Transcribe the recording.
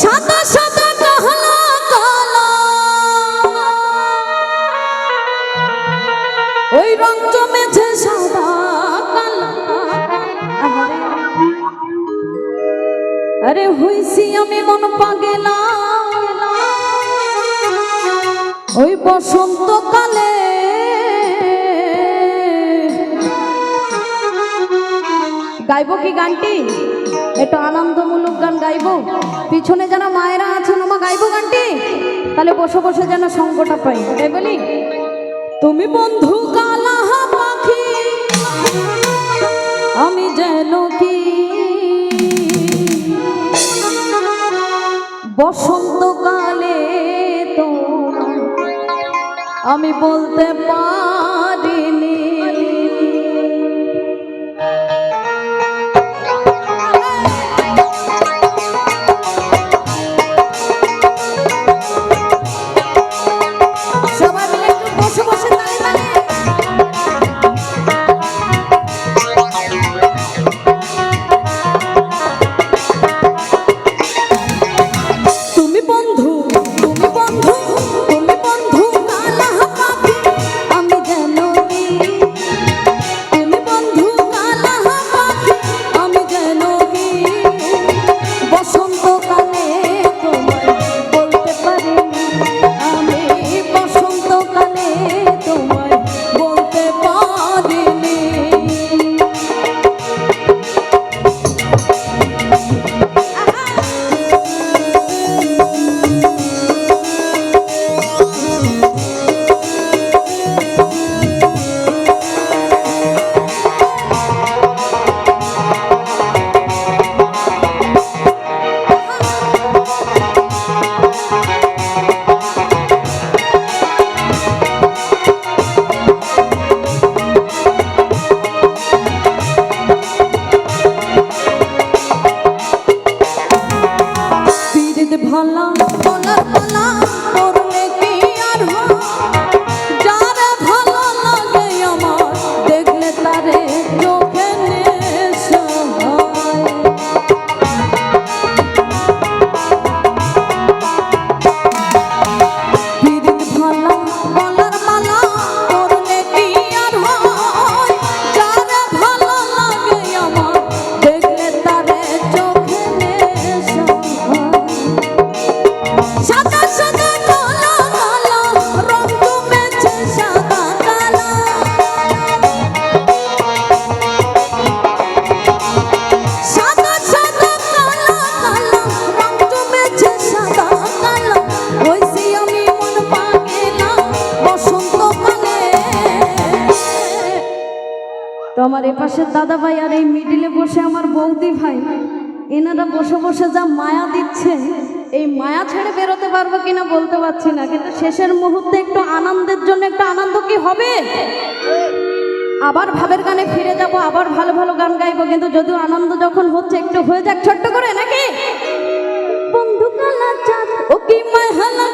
সাদা সাদা কাহলা কালা। রং জমেছে সাদা আরে হইছি আমি মন পাগেলা। ওই বসন্তকালে গাইবো কি গানটি? একটু আনন্দমূলক গান গাইবো? পিছনে যারা মায়েরা আছেন আমা গাইবো গানটি? তাহলে বসে বসে যেন সঙ্গটা পাই। তাই বলি? তুমি বন্ধু কালা পাখি, আমি যেন কি? বসন্তকালে তো আমি বলতে পারিনি বলার পালা করলে তো আমার এপাশে দাদা ভাই আর এই মিডিলে বসে আমার বৌদি ভাই, এনারা বসে বসে যা মায়া দিচ্ছে, এই মায়া ছেড়ে বেরোতে পারব কিনা বলতে পারছি না, কিন্তু শেষের মুহূর্তে একটু আনন্দের জন্য একটু আনন্দ কি হবে? আবার ভাবের গানে ফিরে যাব, আবার ভালো ভালো গান গাইবো, কিন্তু যদিও আনন্দ যখন হচ্ছে, একটু হয়ে যাক ছোট্ট করে, নাকি? বন্ধু কালা চাঁদ, ও কি মায় হালা